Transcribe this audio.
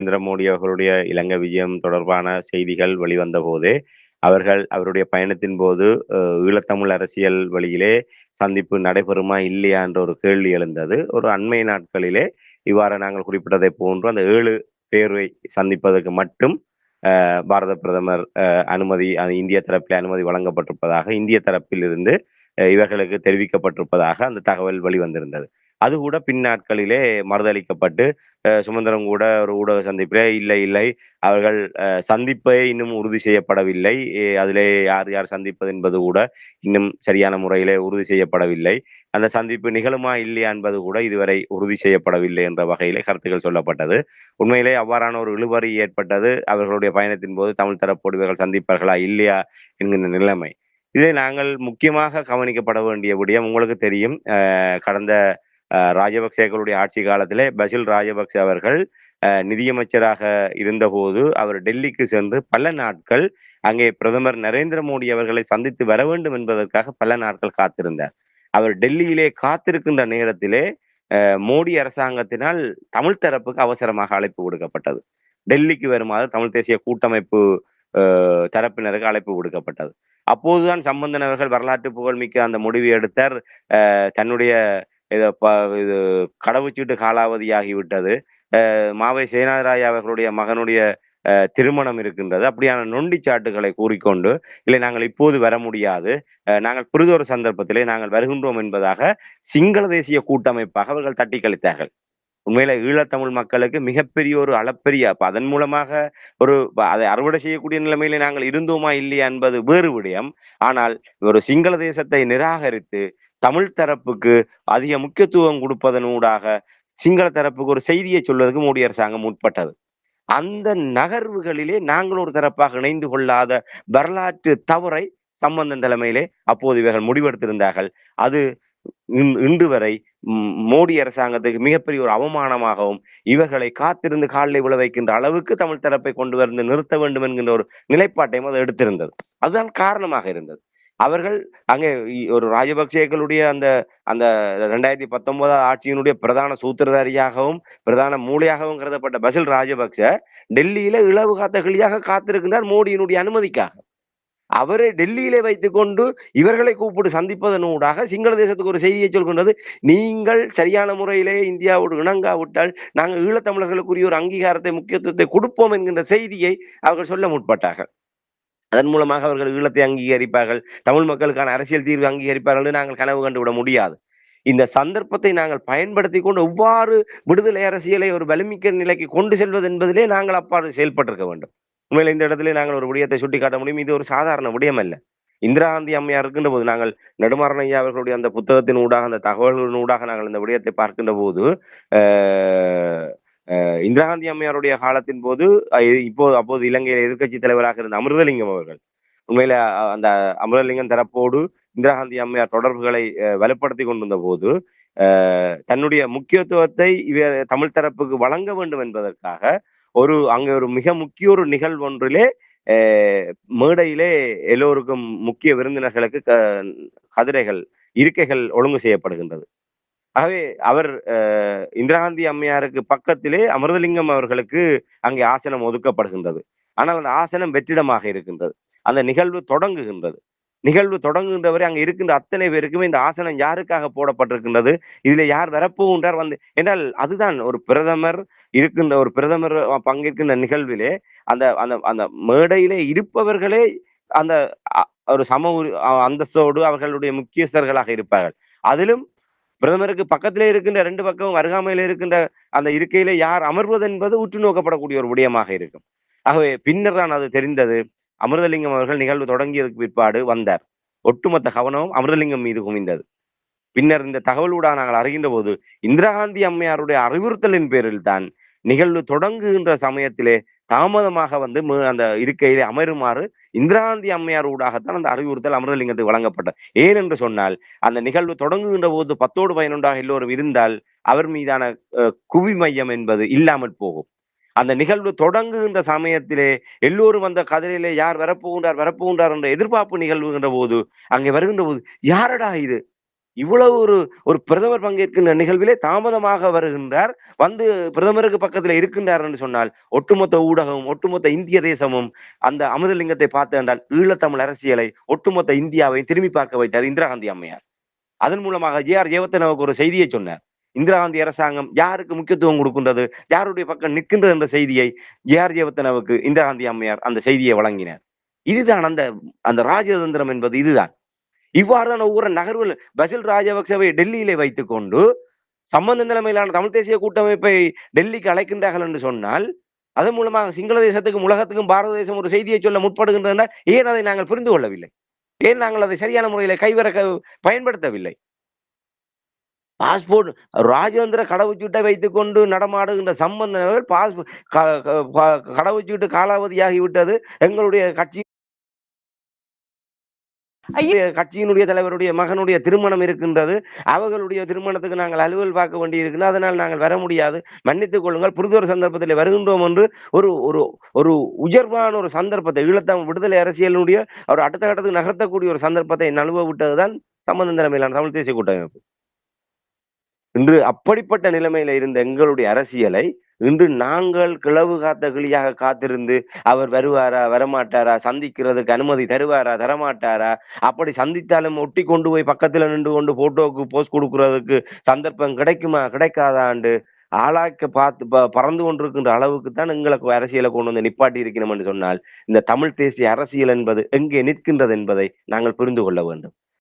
நரேந்திர மோடி அவர்களுடைய இலங்கை விஜயம் தொடர்பான செய்திகள் வெளிவந்த போதே அவர்கள் அவருடைய பயணத்தின் போது ஈழத்தமிழ் அரசியல் வழியிலே சந்திப்பு நடைபெறுமா இல்லையா என்ற ஒரு கேள்வி எழுந்தது. ஒரு அண்மை நாட்களிலே இவ்வாறு நாங்கள் குறிப்பிட்டதை போன்று அந்த ஏழு பேர்வை சந்திப்பதற்கு மட்டும் பாரத பிரதமர் அனுமதி இந்திய தரப்பில் அனுமதி வழங்கப்பட்டிருப்பதாக இந்திய தரப்பில் இருந்து இவர்களுக்கு தெரிவிக்கப்பட்டிருப்பதாக அந்த தகவல் வெளிவந்திருந்தது. அது கூட பின்னாட்களிலே மறுதளிக்கப்பட்டு சுமந்திரம் கூட ஒரு ஊடக சந்திப்பிலே இல்லை இல்லை அவர்கள் சந்திப்பை இன்னும் உறுதி செய்யப்படவில்லை. அதிலே யார் யார் சந்திப்பது என்பது கூட இன்னும் சரியான முறையிலே உறுதி செய்யப்படவில்லை. அந்த சந்திப்பு நிகழுமா இல்லையா என்பது கூட இதுவரை உறுதி செய்யப்படவில்லை என்ற வகையிலே கருத்துக்கள் சொல்லப்பட்டது. உண்மையிலே அவ்வாறான ஒரு இழுபறி ஏற்பட்டது. அவர்களுடைய பயணத்தின் போது தமிழ் தரப்போடு இவர்கள் சந்திப்பார்களா இல்லையா என்கின்ற நிலைமை. இதை நாங்கள் முக்கியமாக கவனிக்கப்பட வேண்டிய விடயம் உங்களுக்கு தெரியும் கடந்த ராஜபக்சேக்களுடைய ஆட்சி காலத்திலே பசில் ராஜபக்சே அவர்கள் நிதியமைச்சராக இருந்தபோது அவர் டெல்லிக்கு சென்று பல நாட்கள் அங்கே பிரதமர் நரேந்திர மோடி அவர்களை சந்தித்து வர வேண்டும் என்பதற்காக பல நாட்கள் காத்திருந்தார். அவர் டெல்லியிலே காத்திருக்கின்ற நேரத்திலே மோடி அரசாங்கத்தினால் தமிழ் தரப்புக்கு அவசரமாக அழைப்பு கொடுக்கப்பட்டது டெல்லிக்கு வருமாறு தமிழ் தேசிய கூட்டமைப்பு தரப்பினருக்கு அழைப்பு கொடுக்கப்பட்டது அப்போதுதான் சம்பந்தன் அவர்கள் வரலாற்று புகழ்மிக்க அந்த முடிவை எடுத்தார். தன்னுடைய இது கடவுச்சீட்டு காலாவதியாகிவிட்டது. மாவை சேனாராய் அவர்களுடைய மகனுடைய திருமணம் இருக்கின்றது. அப்படியான நொண்டி சாட்டுகளை கூறிக்கொண்டு இல்லை நாங்கள் இப்போது வர முடியாது. நாங்கள் புரிதொரு சந்தர்ப்பத்திலே நாங்கள் வருகின்றோம் என்பதாக சிங்கள தேசிய கூட்டமைப்பாக அவர்கள் தட்டி கழித்தார்கள் உண்மையில ஈழத்தமிழ் மக்களுக்கு மிகப்பெரிய ஒரு அளப்பெரிய அதன் மூலமாக ஒரு அதை அறுவடை செய்யக்கூடிய நிலைமையில நாங்கள் இருந்தோமா இல்லையா என்பது வேறு விடயம். ஆனால் ஒரு சிங்கள தேசத்தை நிராகரித்து தமிழ் தரப்புக்கு அதிக முக்கியத்துவம் கொடுப்பதனூடாக சிங்கள தரப்புக்கு ஒரு செய்தியை சொல்வதற்கு மோடி அரசாங்கம் முற்பட்டது. அந்த நகர்வுகளிலே நாங்கள் ஒரு தரப்பாக இணைந்து கொள்ளாத வரலாற்று தவறை சம்பந்தன் தலைமையிலே அப்போது இவர்கள் முடிவெடுத்திருந்தார்கள். அது இன்று வரை மோடி அரசாங்கத்துக்கு மிகப்பெரிய ஒரு அவமானமாகவும் இவர்களை காத்திருந்து காலில் விழ வைக்கின்ற அளவுக்கு தமிழ் தரப்பை கொண்டு வந்து நிறுத்த வேண்டும் என்கின்ற ஒரு நிலைப்பாட்டையும் அது எடுத்திருந்தது. அதுதான் காரணமாக இருந்தது. அவர்கள் அங்கே ஒரு ராஜபக்சேக்களுடைய அந்த அந்த ரெண்டாயிரத்தி பத்தொன்பதாவது ஆட்சியினுடைய பிரதான சூத்திரதாரியாகவும் பிரதான மூளையாகவும் கருதப்பட்ட பசில் ராஜபக்ச டெல்லியில இளவு காத்த கிளியாக காத்திருக்கின்றார் மோடியினுடைய அனுமதிக்காக. அவரை டெல்லியிலே வைத்துக்கொண்டு இவர்களை கூப்பிட்டு சந்திப்பதனூடாக சிங்கள தேசத்துக்கு ஒரு செய்தியை சொல்கின்றது. நீங்கள் சரியான முறையிலே இந்தியாவோடு இணங்காவிட்டால் நாங்கள் ஈழத்தமிழர்களுக்குரிய ஒரு அங்கீகாரத்தை முக்கியத்துவத்தை கொடுப்போம் என்கின்ற செய்தியை அவர்கள் சொல்ல முற்பட்டார்கள். அதன் மூலமாக அவர்கள் ஈழத்தை அங்கீகரிப்பார்கள். தமிழ் மக்களுக்கான அரசியல் தீர்வு அங்கீகரிப்பார்கள் என்று நாங்கள் கனவு கண்டுவிட முடியாது. இந்த சந்தர்ப்பத்தை நாங்கள் பயன்படுத்தி கொண்டு எவ்வாறு விடுதலை அரசியலை ஒரு வலிமிக்க நிலைக்கு கொண்டு செல்வது என்பதிலே நாங்கள் அப்பாறு செயல்பட்டிருக்க வேண்டும். உண்மையில் இந்த இடத்துல நாங்கள் ஒரு விடயத்தை சுட்டிக்காட்ட முடியும். இது ஒரு சாதாரண விடயம் அல்ல இந்திரா காந்தி அம்மையார் இருக்கின்ற போது நாங்கள் நெடுமாறன் ஐயா அவர்களுடைய அந்த புத்தகத்தின் ஊடாக அந்த தகவல்களின் ஊடாக நாங்கள் இந்த விடயத்தை பார்க்கின்ற போது இந்திரா காந்தி அம்மையாருடைய காலத்தின் போது இப்போது அப்போது இலங்கையில் எதிர்கட்சி தலைவராக இருந்த அமிர்தலிங்கம் அவர்கள். உண்மையில அந்த அமிர்தலிங்கம் தரப்போடு இந்திரா காந்தி அம்மையார் தொடர்புகளை வலுப்படுத்தி கொண்டிருந்த போது தன்னுடைய முக்கியத்துவத்தை இவர் தமிழ் தரப்புக்கு வழங்க வேண்டும் என்பதற்காக ஒரு அங்கே ஒரு மிக முக்கிய ஒரு நிகழ்வு ஒன்றிலே மேடையிலே எல்லோருக்கும் முக்கிய விருந்தினர்களுக்கு கதிரைகள் இருக்கைகள் ஒழுங்கு செய்யப்படுகின்றது. ஆகவே அவர் இந்திரா காந்தி அம்மையாருக்கு பக்கத்திலே அமிர்தலிங்கம் அவர்களுக்கு அங்கே ஆசனம் ஒதுக்கப்படுகின்றது. ஆனால் அந்த ஆசனம் வெற்றிடமாக இருக்கின்றது. அந்த நிகழ்வு தொடங்குகின்றது. நிகழ்வு தொடங்குகின்றவரை அங்க இருக்கின்ற அத்தனை பேருக்குமே இந்த ஆசனம் யாருக்காக போடப்பட்டிருக்கின்றது? இதுல யார் வரப்போகின்றார் வந்து என்றால் அதுதான் ஒரு பிரதமர் இருக்கின்ற ஒரு பிரதமர் பங்கேற்கின்ற நிகழ்விலே அந்த அந்த அந்த மேடையிலே இருப்பவர்களே அந்த ஒரு சம அந்தஸ்தோடு அவர்களுடைய முக்கியஸ்தர்களாக இருப்பார்கள். அதிலும் பிரதமருக்கு பக்கத்திலே இருக்கின்ற ரெண்டு பக்கமும் அருகாமையில் இருக்கின்ற அந்த இருக்கையிலே யார் அமர்வது என்பது உற்று நோக்கப்படக்கூடிய ஒரு விடயமாக இருக்கும். ஆகவே பின்னர் தான் அது தெரிந்தது. அமிர்தலிங்கம் அவர்கள் நிகழ்வு தொடங்கியதுக்கு பிற்பாடு வந்தார். ஒட்டுமொத்த கவனமும் அமிர்தலிங்கம் மீது குவிந்தது. பின்னர் இந்த தகவலூடாக நாங்கள் அறிகின்ற போது இந்திரா காந்தி அம்மையாருடைய அறிவுறுத்தலின் பேரில் தான் நிகழ்வு தொடங்குகின்ற சமயத்திலே தாமதமாக வந்து அந்த இருக்கையிலே அமருமாறு இந்திராந்தி அம்மையார் ஊடாகத்தான் அந்த அறிவுறுத்தல் அமரலிங்கத்துக்கு வழங்கப்பட்டது ஏன் என்று சொன்னால் அந்த நிகழ்வு தொடங்குகின்ற போது பத்தோடு பதினொன்றாக எல்லோரும் இருந்தால் அவர் மீதான குவி மையம் என்பது இல்லாமல் போகும். அந்த நிகழ்வு தொடங்குகின்ற சமயத்திலே எல்லோரும் அந்த கதிரையிலே யார் வரப்போகின்றார் வரப்போகின்றார் என்ற எதிர்பார்ப்பு நிகழ்வுகின்ற போது அங்கே வருகின்ற போது யாரடா இது? இவ்வளவு ஒரு ஒரு பிரதமர் பங்கேற்கின்ற நிகழ்விலே தாமதமாக வருகின்றார். வந்து பிரதமருக்கு பக்கத்துல இருக்கின்றார் என்று சொன்னால் ஒட்டுமொத்த ஊடகமும் ஒட்டுமொத்த இந்திய தேசமும் அந்த அமுதலிங்கத்தை பார்த்து என்றால் ஈழத்தமிழ் அரசியலை ஒட்டுமொத்த இந்தியாவை திரும்பி பார்க்க வைத்தார் இந்திரா காந்தி அம்மையார். அதன் மூலமாக ஜே ஆர் ஜெயவர்தனாவுக்கு ஒரு செய்தியை சொன்னார். இந்திரா காந்தி அரசாங்கம் யாருக்கு முக்கியத்துவம் கொடுக்கின்றது யாருடைய பக்கம் நிற்கின்றது என்ற செய்தியை ஜே ஆர் ஜெயவர்தனாவுக்கு இந்திரா காந்தி அம்மையார் அந்த செய்தியை வழங்கினார். இதுதான் அந்த அந்த ராஜதந்திரம் என்பது இதுதான். இவ்வாறான ஒவ்வொரு நகர்வுகள் பசில் ராஜபக்சவை டெல்லியிலே வைத்துக் கொண்டு சம்பந்த நிலைமையிலான தமிழ் தேசிய கூட்டமைப்பை டெல்லிக்கு அழைக்கின்றார்கள் என்று சொன்னால் அதன் மூலமாக சிங்கள தேசத்துக்கும் உலகத்துக்கும் பாரத தேசம் ஒரு செய்தியை சொல்ல முற்படுகின்றன ஏன் அதை நாங்கள் புரிந்து கொள்ளவில்லை? ஏன் நாங்கள் அதை சரியான முறையில் கைவர பயன்படுத்தவில்லை? பாஸ்போர்ட் ராஜேந்திர கடவுச்சீட்டை வைத்துக் கொண்டு நடமாடுகின்ற சம்பந்தங்கள் பாஸ்போர்ட் கடவுச்சீட்டு காலாவதியாகிவிட்டது. எங்களுடைய கட்சி கட்சியினுடைய தலைவருடைய மகனுடைய திருமணம் இருக்கின்றது. அவர்களுடைய திருமணத்துக்கு நாங்கள் அலுவல் பார்க்க வேண்டி இருக்கிறது அதனால் நாங்கள் வர முடியாது. மன்னித்துக் கொள்ளுங்கள். புரிதொரு சந்தர்ப்பத்தில் வருகின்றோம் என்று ஒரு ஒரு ஒரு உயர்வான ஒரு சந்தர்ப்பத்தை ஈழத்தம் விடுதலை அரசியலுடைய ஒரு அடுத்த கட்டத்துக்கு நகர்த்தக்கூடிய ஒரு சந்தர்ப்பத்தை நழுவ விட்டதுதான் சம்பந்த தலைமையிலான தமிழ் தேசிய கூட்டமைப்பு. இன்று அப்படிப்பட்ட நிலைமையில இருந்த எங்களுடைய அரசியலை இன்று நாங்கள் கிளவு காத்த கிளியாக காத்திருந்து அவர் வருவாரா வரமாட்டாரா சந்திக்கிறதுக்கு அனுமதி தருவாரா தரமாட்டாரா? அப்படி சந்தித்தாலும் ஒட்டி கொண்டு போய் பக்கத்துல நின்று கொண்டு போட்டோவுக்கு போஸ்ட் கொடுக்கறதுக்கு சந்தர்ப்பம் கிடைக்குமா கிடைக்காதாண்டு ஆளாக்க பார்த்து பறந்து கொண்டிருக்கின்ற அளவுக்கு தான் எங்களுக்கு அரசியலை கொண்டு வந்து நிப்பாட்டி இருக்கணும் என்று சொன்னால் இந்த தமிழ் தேசிய அரசியல் என்பது எங்கே நிற்கின்றது என்பதை நாங்கள் புரிந்து கொள்ள வேண்டும்.